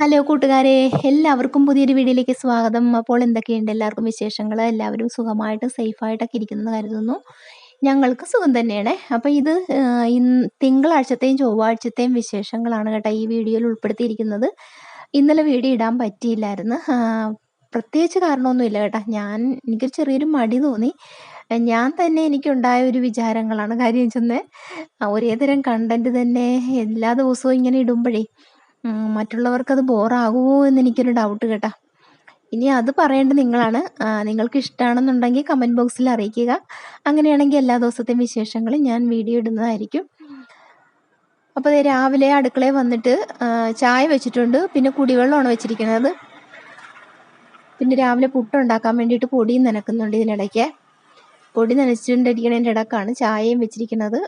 Hello കൂട്ടുകാരെ എല്ലാവർക്കും പുതിയൊരു വീഡിയോയിലേക്ക് സ്വാഗതം. അപ്പോൾ എന്തൊക്കെയുണ്ട് എല്ലാവർക്കും വിശേഷങ്ങൾ? എല്ലാവരും സുഖമായിട്ട് സേഫായിട്ടൊക്കെ ഇരിക്കുന്നത് കരുതുന്നു. ഞങ്ങൾക്ക് സുഖം തന്നെയാണ്. അപ്പോൾ ഇത് തിങ്കളാഴ്ചത്തെയും ചൊവ്വാഴ്ചത്തെയും വിശേഷങ്ങളാണ് കേട്ടോ ഈ വീഡിയോയിൽ ഉൾപ്പെടുത്തിയിരിക്കുന്നത്. ഇന്നലെ വീഡിയോ ഇടാൻ പറ്റിയില്ലായിരുന്നു. പ്രത്യേകിച്ച് കാരണമൊന്നുമില്ല കേട്ടോ. ഞാൻ എനിക്കൊരു ചെറിയൊരു മടി തോന്നി. ഞാൻ തന്നെ എനിക്കുണ്ടായ ഒരു വിചാരങ്ങളാണ് കാര്യം ചെന്ന് ഒരേ തരം കണ്ടന്റ് തന്നെ എല്ലാ ദിവസവും ഇങ്ങനെ ഇടുമ്പോഴേ മറ്റുള്ളവർക്കത് ബോറാകുമോ എന്ന് എനിക്കൊരു ഡൗട്ട് കേട്ടാ. ഇനി അത് പറയേണ്ടത് നിങ്ങളാണ്. നിങ്ങൾക്ക് ഇഷ്ടമാണെന്നുണ്ടെങ്കിൽ കമന്റ് ബോക്സിൽ അറിയിക്കുക. അങ്ങനെയാണെങ്കിൽ എല്ലാ ദിവസത്തെയും വിശേഷങ്ങളും ഞാൻ വീഡിയോ ഇടുന്നതായിരിക്കും. അപ്പോൾ രാവിലെ അടുക്കളയിൽ വന്നിട്ട് ചായ വെച്ചിട്ടുണ്ട്. പിന്നെ കുടിവെള്ളമാണ് വെച്ചിരിക്കുന്നത്. പിന്നെ രാവിലെ പുട്ടുണ്ടാക്കാൻ വേണ്ടിയിട്ട് പൊടിയും നനക്കുന്നുണ്ട് ഇതിനിടയ്ക്ക്. പൊടി നനച്ചിട്ടുണ്ടിരിക്കണതിന്റെ ഇടക്കാണ് ചായയും വെച്ചിരിക്കുന്നത്.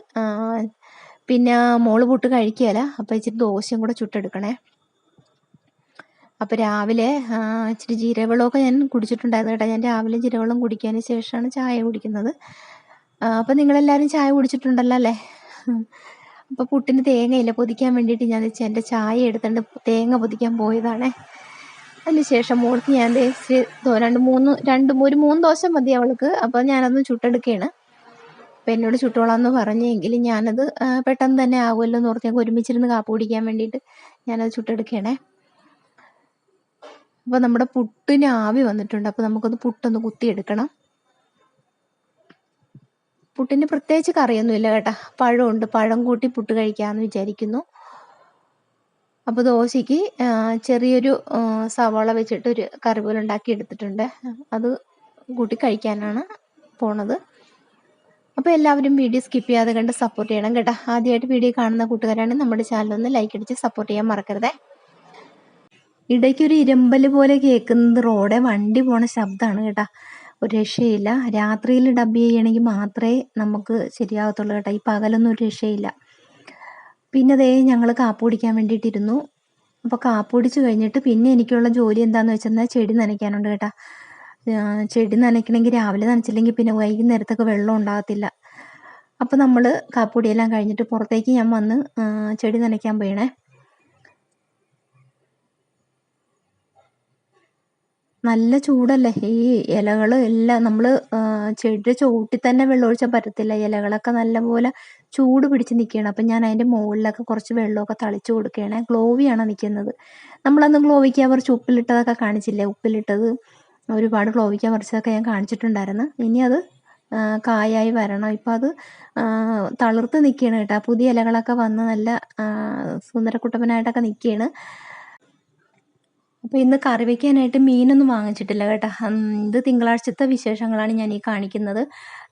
പിന്നെ മോൾ പുട്ട് കഴിക്കുകയില്ല. അപ്പോൾ ഇച്ചിരി ദോശയും കൂടെ ചുട്ടെടുക്കണേ. അപ്പോൾ രാവിലെ ഇച്ചിരി ജീരവെള്ളമൊക്കെ ഞാൻ കുടിച്ചിട്ടുണ്ടായിരുന്നു കേട്ടോ. ഞാൻ രാവിലെ ജീരവെള്ളം കുടിക്കാന് ശേഷമാണ് ചായ കുടിക്കുന്നത്. അപ്പോൾ നിങ്ങളെല്ലാവരും ചായ കുടിച്ചിട്ടുണ്ടല്ലോ അല്ലേ? അപ്പോൾ പുട്ടിന് തേങ്ങയില്ല പൊതിക്കാൻ വേണ്ടിയിട്ട് ഞാൻ എന്റെ ചായ എടുത്തുകൊണ്ട് തേങ്ങ പൊതിക്കാൻ പോയതാണേ. അതിന് ശേഷം മോൾക്ക് ഞാൻ രണ്ട് മൂന്ന് രണ്ട് ഒരു മൂന്ന് ദോശ മതി അവൾക്ക്. അപ്പോൾ ഞാനതൊന്ന് ചുട്ടെടുക്കുകയാണ്. അപ്പം എന്നോട് ചുട്ടോളാന്ന് പറഞ്ഞെങ്കിൽ ഞാനത് പെട്ടെന്ന് തന്നെ ആകുമല്ലോ എന്ന് ഓർത്ത് ഞങ്ങൾക്ക് ഒരുമിച്ചിരുന്ന് കാപ്പ് കുടിക്കാൻ വേണ്ടിയിട്ട് ഞാനത് ചുട്ടെടുക്കണേ. അപ്പോൾ നമ്മുടെ പുട്ടിന് ആവി വന്നിട്ടുണ്ട്. അപ്പോൾ നമുക്കത് പുട്ടൊന്ന് കുത്തിയെടുക്കണം. പുട്ടിന് പ്രത്യേകിച്ച് കറിയൊന്നുമില്ല കേട്ടാ. പഴമുണ്ട്. പഴം കൂട്ടി പുട്ട് കഴിക്കാമെന്ന് വിചാരിക്കുന്നു. അപ്പോൾ ദോശയ്ക്ക് ചെറിയൊരു സവാള വെച്ചിട്ട് ഒരു കറി പോലെ ഉണ്ടാക്കി എടുത്തിട്ടുണ്ട് അത് കൂട്ടി കഴിക്കാനാണ് പോണത്. അപ്പോൾ എല്ലാവരും വീഡിയോ സ്കിപ്പ് ചെയ്യാതെ കണ്ട് സപ്പോർട്ട് ചെയ്യണം കേട്ടോ. ആദ്യമായിട്ട് വീഡിയോ കാണുന്ന കൂട്ടുകാരാണ് നമ്മുടെ ചാനൽ ഒന്ന് ലൈക്ക് അടിച്ച് സപ്പോർട്ട് ചെയ്യാൻ മറക്കരുതേ. ഇടയ്ക്കൊരു ഇരമ്പൽ പോലെ കേൾക്കുന്നത് റോഡെ വണ്ടി പോണ ശബ്ദമാണ് കേട്ടോ. ഒരു രക്ഷയില്ല. രാത്രിയിൽ ഡബ് ചെയ്യണമെങ്കിൽ മാത്രമേ നമുക്ക് ശരിയാകത്തുള്ളൂ കേട്ടോ. ഈ പകലൊന്നും ഒരു രക്ഷയില്ല. പിന്നെ അതേ ഞങ്ങൾ കാപ്പ് കുടിക്കാൻ വേണ്ടിയിട്ടിരുന്നു. അപ്പോൾ കാപ്പ് കുടിച്ച് കഴിഞ്ഞിട്ട് പിന്നെ എനിക്കുള്ള ജോലി എന്താണെന്ന് വെച്ചെന്നാൽ ചെടി നനയ്ക്കാനുണ്ട് കേട്ടോ. ചെടി നനയ്ക്കണമെങ്കിൽ രാവിലെ നനച്ചില്ലെങ്കിൽ പിന്നെ വൈകുന്നേരത്തൊക്കെ വെള്ളം ഉണ്ടാകത്തില്ല. അപ്പോൾ നമ്മൾ കാപ്പുടിയെല്ലാം കഴിഞ്ഞിട്ട് പുറത്തേക്ക് ഞാൻ വന്ന് ചെടി നനയ്ക്കാൻ പോയണേ. നല്ല ചൂടല്ലേ? ഈ ഇലകൾ എല്ലാം നമ്മൾ ചെടിയുടെ ചോട്ടി തന്നെ വെള്ളമൊഴിച്ചാൽ പറ്റത്തില്ല. ഇലകളൊക്കെ നല്ലപോലെ ചൂട് പിടിച്ച് നിൽക്കുകയാണ്. അപ്പം ഞാൻ അതിന്റെ മുകളിലൊക്കെ കുറച്ച് വെള്ളമൊക്കെ തളിച്ചു കൊടുക്കുകയാണ്. ഗ്ലോവിയാണ് നിൽക്കുന്നത്. നമ്മളന്ന് ഗ്ലോവിക്ക് കുറച്ച് ഉപ്പിലിട്ടതൊക്കെ കാണിച്ചില്ലേ? ഉപ്പിലിട്ടത് ഒരുപാട് ക്ലോവിക്കാൻ പറിച്ചതൊക്കെ ഞാൻ കാണിച്ചിട്ടുണ്ടായിരുന്നു. ഇനി അത് കായായി വരണം. ഇപ്പം അത് തളിർത്ത് നിൽക്കുകയാണ് കേട്ടോ. പുതിയ ഇലകളൊക്കെ വന്ന് നല്ല സുന്ദരക്കുട്ടപ്പനായിട്ടൊക്കെ നിൽക്കുകയാണ് അപ്പോൾ ഇന്ന് കറി വയ്ക്കാനായിട്ട് മീനൊന്നും വാങ്ങിച്ചിട്ടില്ല കേട്ടോ. ഇത് തിങ്കളാഴ്ചത്തെ വിശേഷങ്ങളാണ് ഞാൻ ഈ കാണിക്കുന്നത്.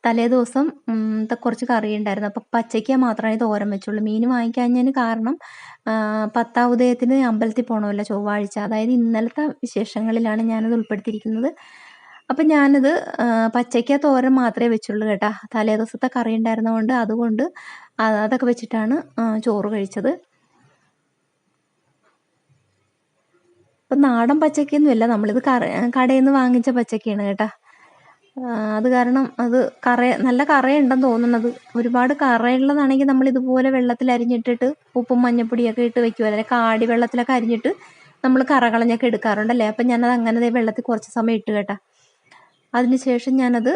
തലേ ദിവസം കുറച്ച് കറി ഉണ്ടായിരുന്നു. അപ്പോൾ പച്ചയ്ക്ക മാത്രമേ തോരൻ വെച്ചുള്ളൂ. മീൻ വാങ്ങിക്കാഞ്ഞതിന് കാരണം പത്താം ഉദയത്തിന് അമ്പലത്തിൽ പോകണമല്ലോ ചൊവ്വാഴ്ച. അതായത് ഇന്നലത്തെ വിശേഷങ്ങളിലാണ് ഞാനത് ഉൾപ്പെടുത്തിയിരിക്കുന്നത്. അപ്പം ഞാനത് പച്ചയ്ക്ക തോരൻ മാത്രമേ വെച്ചുള്ളൂ കേട്ടോ. തലേ ദിവസത്തെ കറി ഉണ്ടായിരുന്നതുകൊണ്ട് അതുകൊണ്ട് അതൊക്കെ വെച്ചിട്ടാണ് ചോറ് കഴിച്ചത്. ഇപ്പം നാടൻ പച്ചക്കൊന്നുമല്ല നമ്മളിത് കറ കടയിൽ നിന്ന് വാങ്ങിച്ച പച്ചക്കയാണ് കേട്ടോ. അത് കാരണം അത് കറ നല്ല കറയുണ്ടെന്ന് തോന്നുന്നത് ഒരുപാട് കറയുള്ളതാണെങ്കിൽ നമ്മൾ ഇതുപോലെ വെള്ളത്തിൽ അരിഞ്ഞിട്ടിട്ട് ഉപ്പും മഞ്ഞപ്പൊടിയൊക്കെ ഇട്ട് വെക്കുമല്ലോ അല്ലെങ്കിൽ കാടി വെള്ളത്തിലൊക്കെ അരിഞ്ഞിട്ട് നമ്മൾ കറ കളഞ്ഞൊക്കെ എടുക്കാറുണ്ടല്ലേ? അപ്പം ഞാനത് അങ്ങനെ വെള്ളത്തിൽ കുറച്ച് സമയം ഇട്ട് കേട്ടാ. അതിനുശേഷം ഞാനത്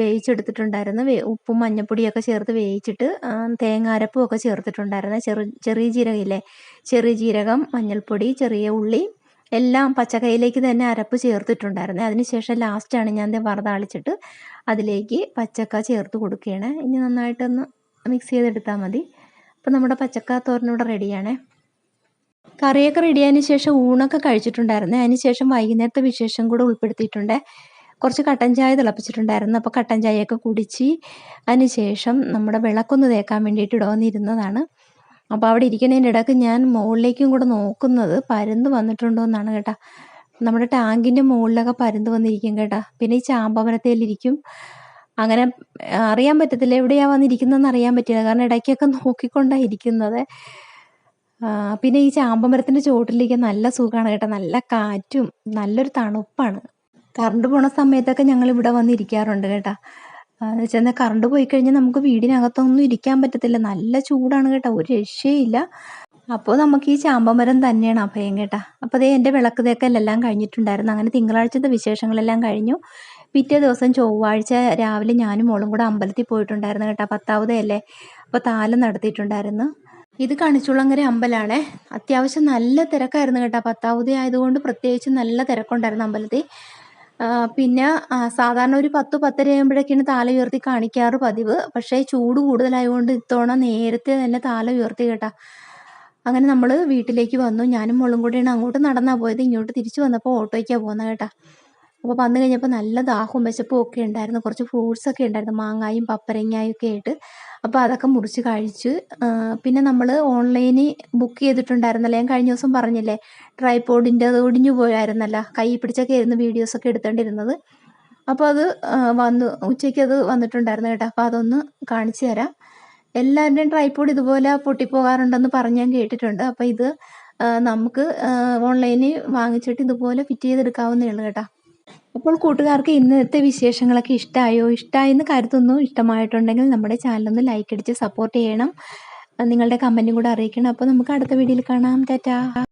വേവിച്ചെടുത്തിട്ടുണ്ടായിരുന്നു. ഉപ്പും മഞ്ഞപ്പൊടിയൊക്കെ ചേർത്ത് വേവിച്ചിട്ട് തേങ്ങാരപ്പും ഒക്കെ ചേർത്തിട്ടുണ്ടായിരുന്നു. ചെറു ചെറിയ ജീരകമില്ലേ? ചെറിയ ജീരകം മഞ്ഞൾപ്പൊടി ചെറിയ ഉള്ളി എല്ലാം പച്ചക്കൈയിലേക്ക് തന്നെ അരപ്പ് ചേർത്തിട്ടുണ്ടായിരുന്നു. അതിനുശേഷം ലാസ്റ്റാണ് ഞാൻ വറുതാളിച്ചിട്ട് അതിലേക്ക് പച്ചക്ക ചേർത്ത് കൊടുക്കുകയാണ് ഇനി നന്നായിട്ടൊന്ന് മിക്സ് ചെയ്തെടുത്താൽ മതി. അപ്പം നമ്മുടെ പച്ചക്ക തോരനൂടെ റെഡിയാണേ കറിയൊക്കെ റെഡിയായതിന് ശേഷം ഊണൊക്കെ കഴിച്ചിട്ടുണ്ടായിരുന്നു. അതിന് ശേഷം വൈകുന്നേരത്തെ വിശേഷം കൂടെ ഉൾപ്പെടുത്തിയിട്ടുണ്ട്. കുറച്ച് കട്ടൻ ചായ തിളപ്പിച്ചിട്ടുണ്ടായിരുന്നു. അപ്പോൾ കട്ടൻ ചായയൊക്കെ കുടിച്ച് അതിന് ശേഷം നമ്മുടെ വിളക്കൊന്ന് തേക്കാൻ വേണ്ടിയിട്ട് ഇടവന്നിരുന്നതാണ് അപ്പോൾ അവിടെ ഇരിക്കുന്നതിന്റെ ഇടയ്ക്ക് ഞാൻ മുകളിലേക്കും കൂടെ നോക്കുന്നത് പരുന്ത് വന്നിട്ടുണ്ടോ എന്നാണ് കേട്ടാ. നമ്മുടെ ടാങ്കിന്റെ മുകളിലൊക്കെ പരുന്ത് വന്നിരിക്കും കേട്ടാ. പിന്നെ ഈ ചാമ്പവനത്തേലിരിക്കും അങ്ങനെ അറിയാൻ പറ്റത്തില്ല എവിടെയാ വന്നിരിക്കുന്നതെന്ന് അറിയാൻ പറ്റില്ല. കാരണം ഇടയ്ക്കൊക്കെ നോക്കിക്കൊണ്ടാണ് ഇരിക്കുന്നത്. പിന്നെ ഈ ചാമ്പമരത്തിന്റെ ചുവട്ടിലിരിക്കാൻ നല്ല സുഖമാണ് കേട്ടോ. നല്ല കാറ്റും നല്ലൊരു തണുപ്പാണ്. കറണ്ട് പോണ സമയത്തൊക്കെ ഞങ്ങൾ ഇവിടെ വന്നിരിക്കാറുണ്ട് കേട്ടോ. എന്ന് വെച്ചാൽ കറണ്ട് പോയി കഴിഞ്ഞാൽ നമുക്ക് വീടിനകത്തൊന്നും ഇരിക്കാൻ പറ്റത്തില്ല. നല്ല ചൂടാണ് കേട്ടോ. ഒരു രക്ഷയില്ല. അപ്പോൾ നമുക്ക് ഈ ചാമ്പമരം തന്നെയാണ് അഭയം കേട്ടാ. അപ്പോൾ അതേ എന്റെ വിളക്ക് തേക്കലെല്ലാം കഴിഞ്ഞിട്ടുണ്ടായിരുന്നു. അങ്ങനെ തിങ്കളാഴ്ചത്തെ വിശേഷങ്ങളെല്ലാം കഴിഞ്ഞു. പിറ്റേ ദിവസം ചൊവ്വാഴ്ച രാവിലെ ഞാനും മോളും കൂടെ അമ്പലത്തിൽ പോയിട്ടുണ്ടായിരുന്നു കേട്ടോ. പത്താവതയല്ലേ? അപ്പോൾ താലം നടത്തിയിട്ടുണ്ടായിരുന്നു. ഇത് കണിച്ചുളങ്ങര അമ്പലമാണ് അത്യാവശ്യം നല്ല തിരക്കായിരുന്നു കേട്ടോ. പത്താവതി ആയതുകൊണ്ട് പ്രത്യേകിച്ച് നല്ല തിരക്കുണ്ടായിരുന്നു അമ്പലത്തിൽ. പിന്നെ സാധാരണ ഒരു പത്ത് പത്തര ആകുമ്പോഴൊക്കെയാണ് താല ഉയർത്തി കാണിക്കാറ് പതിവ്. പക്ഷേ ചൂട് കൂടുതലായതുകൊണ്ട് ഇത്തവണ നേരത്തെ തന്നെ താല ഉയർത്തി കേട്ടാ. അങ്ങനെ നമ്മൾ വീട്ടിലേക്ക് വന്നു. ഞാനും മോളും കൂടിയാണ് അങ്ങോട്ട് നടന്നാ പോയത്. ഇങ്ങോട്ട് തിരിച്ചു വന്നപ്പോൾ ഓട്ടോയ്ക്കാണ് പോകുന്നത് കേട്ടാ. അപ്പോൾ വന്നു കഴിഞ്ഞപ്പോൾ നല്ല ദാഹവും വിശപ്പും ഒക്കെ ഉണ്ടായിരുന്നു. കുറച്ച് ഫ്രൂട്ട്സ് ഒക്കെ ഉണ്ടായിരുന്നു. മാങ്ങായും പപ്പരങ്ങായും ഒക്കെ ആയിട്ട്. അപ്പോൾ അതൊക്കെ മുറിച്ച് കഴിച്ച് പിന്നെ നമ്മൾ ഓൺലൈനിൽ ബുക്ക് ചെയ്തിട്ടുണ്ടായിരുന്നല്ലോ. ഞാൻ കഴിഞ്ഞ ദിവസം പറഞ്ഞില്ലേ ട്രൈപോഡിന്റെ അത് ഒടിഞ്ഞു പോയായിരുന്നല്ലോ. കൈ പിടിച്ചൊക്കെ ആയിരുന്നു വീഡിയോസൊക്കെ എടുത്തോണ്ടിരുന്നത്. അപ്പോൾ അത് വന്നു. ഉച്ചയ്ക്ക് അത് വന്നിട്ടുണ്ടായിരുന്നു കേട്ടോ. അപ്പോൾ അതൊന്ന് കാണിച്ചു തരാം. എല്ലാവരുടെയും ട്രൈപോഡ് ഇതുപോലെ പൊട്ടിപ്പോകാറുണ്ടെന്ന് പറഞ്ഞ് ഞാൻ കേട്ടിട്ടുണ്ട്. അപ്പോൾ ഇത് നമുക്ക് ഓൺലൈനിൽ വാങ്ങിച്ചിട്ട് ഇതുപോലെ ഫിറ്റ് ചെയ്തെടുക്കാവുന്നേ ഉള്ളൂ കേട്ടോ. അപ്പോൾ കൂട്ടുകാർക്ക് ഇന്നത്തെ വിശേഷങ്ങളൊക്കെ ഇഷ്ടമായോ ഇഷ്ടമായെന്ന് കരുതുന്നു. ഇഷ്ടമായിട്ടുണ്ടെങ്കിൽ നമ്മുടെ ചാനലൊന്ന് ലൈക്ക് അടിച്ച് സപ്പോർട്ട് ചെയ്യണം. നിങ്ങളുടെ കമന്റും കൂടെ അറിയിക്കണം. അപ്പോൾ നമുക്ക് അടുത്ത വീഡിയോയിൽ കാണാം. ടാറ്റാ.